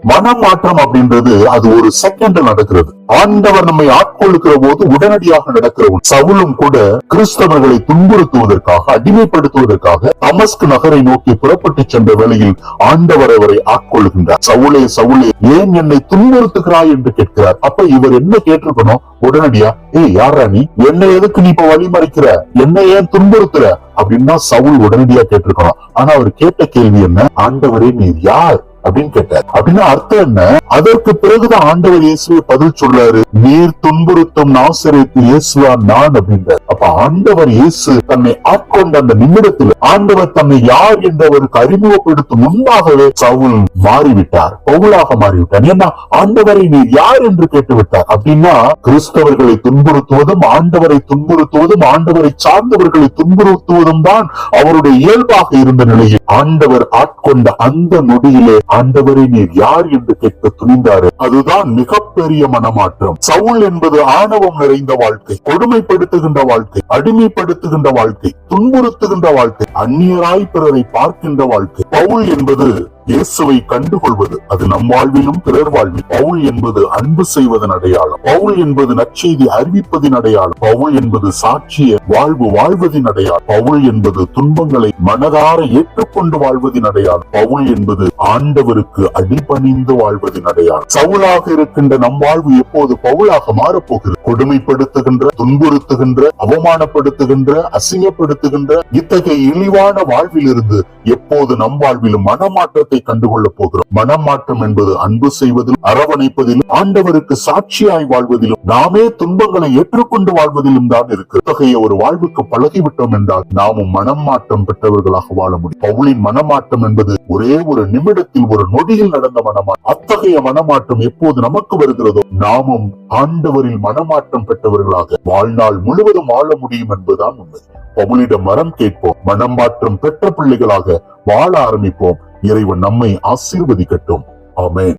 மனமாற்றம் அப்படின்றது அது ஒரு செகண்ட் நடக்கிறது. ஆண்டவர் நம்மை ஆட்கொள்ளுகிற போது உடனடியாக நடக்கிற சவுளும் சவுலும் கூட கிறிஸ்தவர்களை துன்புறுத்துவதற்காக அடிமைப்படுத்துவதற்காக தமஸ்க் நகரை நோக்கி புறப்பட்டு சென்ற வேளையில் ஆண்டவர் அவரை ஆட்கொள்ளுகின்றார். சவுளே சவுளே ஏன் என்னை துன்புறுத்துகிறாய் என்று கேட்கிறார். அப்ப இவர் என்ன கேட்டிருக்கணும்? உடனடியா ஏய் யாரா நீ? என்னை எதுக்கு நீ இப்ப வழிமறைக்கிற? என்னை ஏன் துன்புறுத்துற? அப்படின்னா சவுல் உடனடியா கேட்டிருக்கணும். ஆனா அவர் கேட்ட கேள்வி என்ன? ஆண்டவரே நீர் யார்? அப்படின்னு கேட்டார். அப்படின்னா அர்த்தம் என்ன? அதற்கு பிறகுதான் ஆண்டவர் இயேசுவை பதில் சொல்றாரு. நீர் துன்புறுத்தும் நாசரித்து இயேசுவா நான் அப்படின்றார். அப்ப ஆண்டவர் இயேசு தன்னை ஆட்கொண்ட அந்த நிமிடத்தில் ஆண்டவர் தன்னை யார் என்றவருக்கு அறிமுகப்படுத்தும் முன்பாகவே சவுல் மாறிவிட்டார். பவுலாக மாறிவிட்டார். ஏன்னா ஆண்டவரை நீர் யார் என்று கேட்டு விட்டார் அப்படின்னா கிறிஸ்தவர்களை துன்புறுத்துவதும் ஆண்டவரை துன்புறுத்துவதும் ஆண்டவரை சார்ந்தவர்களை துன்புறுத்துவதும் தான் அவருடைய இயல்பாக இருந்த நிலையில் ஆண்டவர் ஆட்கொண்ட அந்த நொடியிலே ஆண்டவரை நீர் யார் என்று கேட்க துணிந்தாரு. அதுதான் மிகப்பெரிய மனமாற்றம். சவுல் என்பது ஆணவம் நிறைந்த வாழ்க்கை கொடுமைப்படுத்துகின்ற வாழ்க்கை அடிமைப்படுத்துகின்ற வாழ்க்கை துன்புறுத்துகின்ற வாழ்க்கை அந்நியராய் பிறரை பார்க்கின்ற வாழ்க்கை. பவுல் என்பது இயேசுவை கண்டுகொள்வது அது நம் வாழ்விலும் பிறர் வாழ்வில். பவுல் என்பது அன்பு செய்வதன் அடையாளம். பவுல் என்பது நற்செய்தி அறிவிப்பதின் அடையாளம். பவுல் என்பது சாட்சிய வாழ்வு வாழ்வதின் அடையாளம். பவுல் என்பது துன்பங்களை மனதார ஏற்றுக்கொண்டு வாழ்வதின் அடையாளம். பவுல் என்பது ஆண்டவருக்கு அடிபணிந்து வாழ்வதின் அடையாளம். சவுலாக இருக்கின்ற நம் வாழ்வு எப்போது பவுலாக மாறப்போகிறது? கொடுமைப்படுத்துகின்ற துன்புறுத்துகின்ற அவமானப்படுத்துகின்ற அசிங்கப்படுத்துகின்ற இத்தகைய இழிவான வாழ்விலிருந்து எப்போது நம் வாழ்விலும் மனமாற்றத்தை கண்டுகொள்ளப் போகிறோம். மனமாற்றம் என்பது அன்பு செய்வதிலும் அரவணைப்பதிலும் ஆண்டவருக்கு சாட்சியாய் வாழ்வதிலும் நாமே துன்பங்களை ஏற்றுக்கொண்டு வாழ்வதிலும் தான் இருக்கு இத்தகைய ஒரு வாழ்வுக்கு பழகிவிட்டோம் என்றால் நாமும் மனம் மாற்றம் பெற்றவர்களாக வாழ முடியும். பவுலின் மனமாற்றம் என்பது ஒரே ஒரு நிமிடத்தில் ஒரு நொடியில் நடந்த மனமாற்றம் அத்தகைய மனமாற்றம் எப்போது நமக்கு வருகிறதோ நாமும் ஆண்டவரில் மனமாற்றம் பெற்றவர்களாக வாழ்நாள் முழுவதும் வாழ முடியும் என்பதுதான் உண்மை. பவுலிடம் மரம் கேட்போம். மனம் மாற்றம் பெற்ற பிள்ளைகளாக வாழ ஆரம்பிப்போம். இறைவன் நம்மை ஆசீர்வதிக்கட்டும். ஆமேன்.